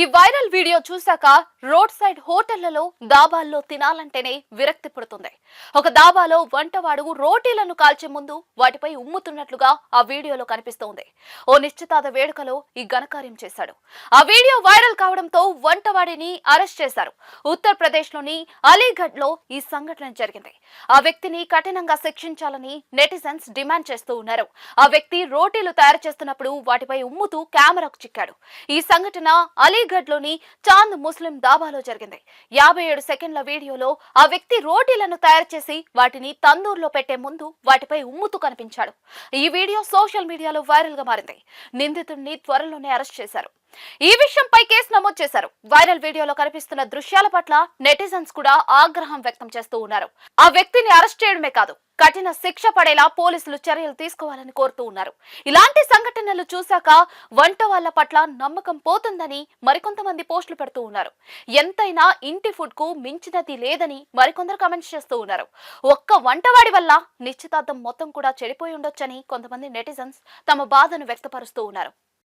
ఈ viral video చూశాక road side హోటళ్ళలో దాబాల్లో తినాలంటేనే విరక్తి పుడుతుంది. ఒక దాబాలో వంటవాడు రోటీలను కాల్చే ముందు వాటిపై ఉమ్ముతున్నట్లుగా ఆ వీడియోలో కనిపిస్తోంది. ఓ నిశ్చితార్థ వేడుకలో ఈ ఘనకార్యం చేశాడు. ఆ వీడియో వైరల్ కావడంతో వంటవాడిని అరెస్ట్ చేశారు. ఉత్తరప్రదేశ్లోని అలీగఢ్లో ఈ సంఘటన జరిగింది. ఆ వ్యక్తిని కఠినంగా శిక్షించాలని నెటిజన్స్ డిమాండ్ చేస్తూ ఉన్నారు. ఆ వ్యక్తి రోటీలు తయారు చేస్తున్నప్పుడు వాటిపై ఉమ్ముతూ కెమెరాకు చిక్కాడు. ఈ సంఘటన అలీగఢ్ లోని చాంద్ ముస్లిం దాబాలో జరిగింది. యాభై ఏడు సెకండ్ల వీడియోలో ఆ వ్యక్తి రోటీలను తయారు చేసి వాటిని తందూరులో పెట్టే ముందు వాటిపై ఉమ్ముతూ కనిపించాడు. ఈ వీడియో సోషల్ మీడియాలో వైరల్గా మారింది. నిందితుడిని త్వరలోనే అరెస్ట్ చేశారు. ఈ విషయంపై కేసు నమోదు చేశారు. వైరల్ వీడియోలో కనిపిస్తున్న దృశ్యాల పట్ల నెటిజన్స్ కూడా ఆగ్రహం వ్యక్తం చేస్తూ ఉన్నారు. ఆ వ్యక్తిని అరెస్ట్ చేయడమే కాదు కఠిన శిక్ష పడేలా పోలీసులు చర్యలు తీసుకోవాలని కోరుతూ ఉన్నారు. ఇలాంటి సంఘటనలు చూశాక వంట వాళ్ళ పట్ల నమ్మకం పోతుందని మరికొంతమంది పోస్టులు పెడుతూ ఉన్నారు. ఎంతైనా ఇంటి ఫుడ్కు మించినది లేదని మరికొందరు కమెంట్స్ చేస్తూ ఉన్నారు. ఒక్క వంటవాడి వల్ల నిశ్చితార్థం మొత్తం కూడా చెడిపోయి ఉండొచ్చని కొంతమంది నెటిజన్స్ తమ బాధను వ్యక్తపరుస్తూ ఉన్నారు.